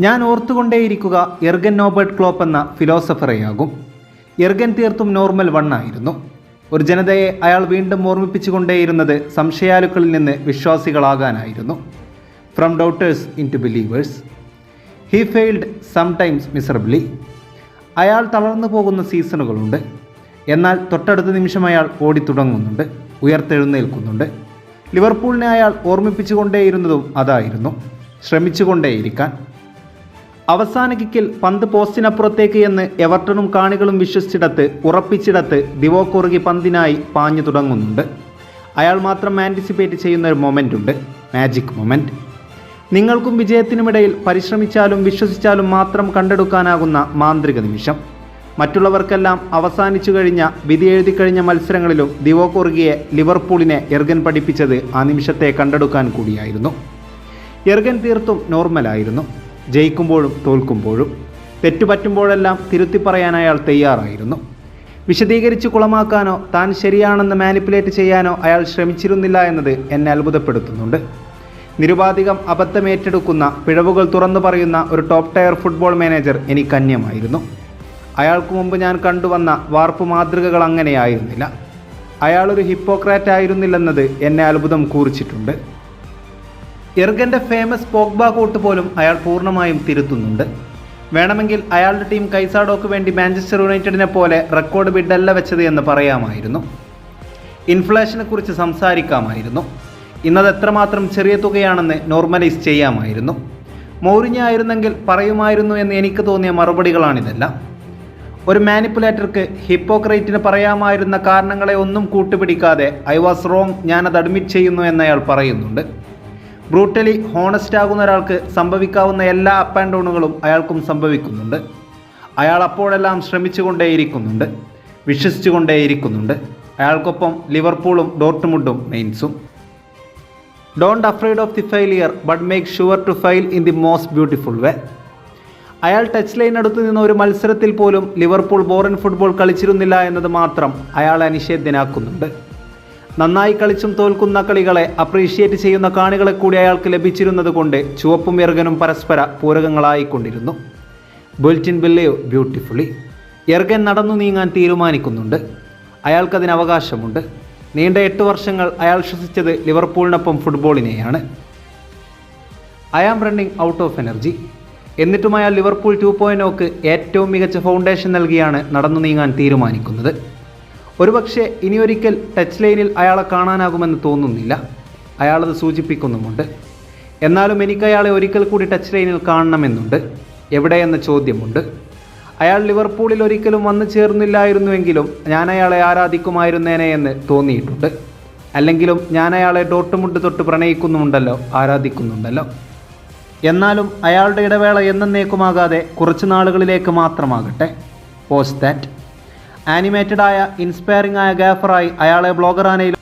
ഞാൻ ഓർത്തുകൊണ്ടേയിരിക്കുക എർഗൻ Norbert Klopp എന്ന ഫിലോസഫറെയാകും. എർഗൻ തീർത്തും നോർമൽ വണ്ണായിരുന്നു ഒരു ജനതയെ അയാൾ വീണ്ടും ഓർമ്മിപ്പിച്ചുകൊണ്ടേയിരുന്നത് സംശയാലുക്കളിൽ നിന്ന് വിശ്വാസികളാകാനായിരുന്നു. From doubters into believers he failed sometimes miserably അയാൾ തളർന്നു പോകുന്ന സീസണുകളുണ്ട്. എന്നാൽ തൊട്ടടുത്ത നിമിഷം അയാൾ ഓടി തുടങ്ങുന്നുണ്ട് ഉയർത്തെഴുന്നേൽക്കുന്നുണ്ട്. ലിവർപൂളിനെ അയാൾ ഓർമ്മിപ്പിച്ചുകൊണ്ടേയിരുന്നതും അതായിരുന്നു. ശ്രമിച്ചുകൊണ്ടേയിരിക്കാൻ. അവസാന കിക്കിൽ പന്ത് പോസ്റ്റിനപ്പുറത്തേക്ക് എന്ന് എവർട്ടണും കാണികളും വിശ്വസിച്ചിടത്ത് ഉറപ്പിച്ചിടത്ത് ദിവോക്കുറുകി പന്തിനായി പാഞ്ഞു തുടങ്ങുന്നുണ്ട്. അയാൾ മാത്രം ആന്റിസിപ്പേറ്റ് ചെയ്യുന്ന ഒരു മൊമെന്റ് ഉണ്ട്. മാജിക് മൊമെന്റ് നിങ്ങൾക്കും വിജയത്തിനുമിടയിൽ പരിശ്രമിച്ചാലും വിശ്വസിച്ചാലും മാത്രം കണ്ടെടുക്കാനാകുന്ന മാന്ത്രിക നിമിഷം. മറ്റുള്ളവർക്കെല്ലാം അവസാനിച്ചു കഴിഞ്ഞ വിധി എഴുതി കഴിഞ്ഞ മത്സരങ്ങളിലും ദിവോക്കുറുകിയെ ലിവർപൂളിനെ എർഗൻ പഠിപ്പിച്ചത് ആ നിമിഷത്തെ കണ്ടെടുക്കാൻ കൂടിയായിരുന്നു. എർഗൻ തീർത്തും നോർമലായിരുന്നു ജയിക്കുമ്പോഴും തോൽക്കുമ്പോഴും തെറ്റുപറ്റുമ്പോഴെല്ലാം തിരുത്തി പറയാൻ അയാൾ തയ്യാറായിരുന്നു. വിശദീകരിച്ച് കുളമാക്കാനോ താൻ ശരിയാണെന്ന് മാനിപ്പുലേറ്റ് ചെയ്യാനോ അയാൾ ശ്രമിച്ചിരുന്നില്ല എന്നത് എന്നെ അത്ഭുതപ്പെടുത്തുന്നുണ്ട്. നിരുപാധികം അബദ്ധമേറ്റെടുക്കുന്ന പിഴവുകൾ തുറന്നു പറയുന്ന ഒരു ടോപ്പ് ടയർ ഫുട്ബോൾ മാനേജർ എനിക്ക് അന്യമായിരുന്നു. അയാൾക്ക് മുമ്പ് ഞാൻ കണ്ടുവന്ന വാർപ്പ് മാതൃകകൾ അങ്ങനെയായിരുന്നില്ല. അയാളൊരു ഹിപ്പോക്രാറ്റ് ആയിരുന്നില്ലെന്നത് എന്നെ അത്ഭുതം കൂറിച്ചിട്ടുണ്ട് എർഗന്റെ ഫേമസ് പോഗ്ബ കോട്ട് പോലും അയാൾ പൂർണമായും തിരുത്തുന്നുണ്ട്. വേണമെങ്കിൽ അയാളുടെ ടീം കൈസാഡോക്ക് വേണ്ടി മാഞ്ചസ്റ്റർ യുണൈറ്റഡിനെ പോലെ റെക്കോർഡ് ബിഡല്ല വെച്ചത് എന്ന് പറയാമായിരുന്നു. ഇൻഫ്ലേഷനെ കുറിച്ച് സംസാരിക്കാമായിരുന്നു. ഇന്നത് എത്രമാത്രം ചെറിയ തുകയാണെന്ന് നോർമലൈസ് ചെയ്യാമായിരുന്നു. മൗരിഞ്ഞ ആയിരുന്നെങ്കിൽ പറയുമായിരുന്നു എന്ന് എനിക്ക് തോന്നിയ മറുപടികളാണിതെല്ലാം. ഒരു മാനിപ്പുലേറ്റർക്ക് ഹിപ്പോക്രൈറ്റിന് പറയാമായിരുന്ന കാരണങ്ങളെ ഒന്നും കൂട്ടുപിടിക്കാതെ ഐ വാസ് റോങ് ഞാനത് അഡ്മിറ്റ് ചെയ്യുന്നു എന്നയാൾ പറയുന്നുണ്ട്. ബ്രൂട്ടലി ഹോണസ്റ്റ് ആകുന്ന ഒരാൾക്ക് സംഭവിക്കാവുന്ന എല്ലാ അപ്പ് ആൻഡ് ഡൗണുകളും അയാൾക്കും സംഭവിക്കുന്നുണ്ട്. അയാൾ അപ്പോഴെല്ലാം ശ്രമിച്ചുകൊണ്ടേയിരിക്കുന്നുണ്ട് വിശ്വസിച്ചുകൊണ്ടേയിരിക്കുന്നുണ്ട്. അയാൾക്കൊപ്പം ലിവർപൂളും ഡോർട്ട്മുണ്ടും മെയിൻസും. Don't afraid of the failure but make sure to fail in the most beautiful way അയാൾ ടച്ച് ലൈൻ അടുത്ത് നിന്ന ഒരു മത്സരത്തിൽ പോലും ലിവർപൂൾ ബോറൻ ഫുട്ബോൾ കളിച്ചിരുന്നില്ല എന്നത് മാത്രം അയാളെ അനിഷേധ്യനാക്കുന്നുണ്ട് നന്നായി കളിച്ചും തോൽക്കുന്ന കളികളെ അപ്രീഷിയേറ്റ് ചെയ്യുന്ന കാണികളെ കൂടി അയാൾക്ക് ലഭിച്ചിരുന്നത് കൊണ്ട് ചുവപ്പും എർഗനും പരസ്പര പൂരകങ്ങളായിക്കൊണ്ടിരുന്നു. ബുൾറ്റിൻ ബില്ലയോ ബ്യൂട്ടിഫുള്ളി എർഗൻ നടന്നു നീങ്ങാൻ തീരുമാനിക്കുന്നുണ്ട്. അയാൾക്കതിന് അവകാശമുണ്ട്. നീണ്ട എട്ട് വർഷങ്ങൾ അയാൾ ശ്വസിച്ചത് ലിവർപൂളിനൊപ്പം ഫുട്ബോളിനെയാണ് I am running out of energy എന്നിട്ടും അയാൾ ലിവർപൂൾ ടു പോയിന്റ് ഏറ്റവും മികച്ച ഫൗണ്ടേഷൻ നൽകിയാണ് നടന്നു നീങ്ങാൻ തീരുമാനിക്കുന്നത്. ഒരുപക്ഷെ ഇനിയൊരിക്കൽ ടച്ച് ലൈനിൽ അയാളെ കാണാനാകുമെന്ന് തോന്നുന്നില്ല. അയാളത് സൂചിപ്പിക്കുന്നുമുണ്ട്. എന്നാലും എനിക്ക് അയാളെ ഒരിക്കൽ കൂടി ടച്ച് ലൈനിൽ കാണണമെന്നുണ്ട്. എവിടെയെന്ന ചോദ്യമുണ്ട്. അയാൾ ലിവർപൂളിൽ ഒരിക്കലും വന്നു ചേർന്നില്ലായിരുന്നുവെങ്കിലും ഞാൻ അയാളെ ആരാധിക്കുമായിരുന്നേനെ എന്ന് തോന്നിയിട്ടുണ്ട്. അല്ലെങ്കിലും ഞാൻ അയാളെ ഡോട്ടുമുട്ട് തൊട്ട് പ്രണയിക്കുന്നുമുണ്ടല്ലോ ആരാധിക്കുന്നുണ്ടല്ലോ. എന്നാലും അയാളുടെ ഇടവേള എന്നേക്കുമാകാതെ കുറച്ച് നാളുകളിലേക്ക് മാത്രമാകട്ടെ. പോസ്റ്റ് ദാറ്റ് ആനിമേറ്റഡ് ആയ ഇൻസ്പയറിംഗ് ആയ ഗാഫറായി അയാളെ ബ്ലോഗറാനയിലും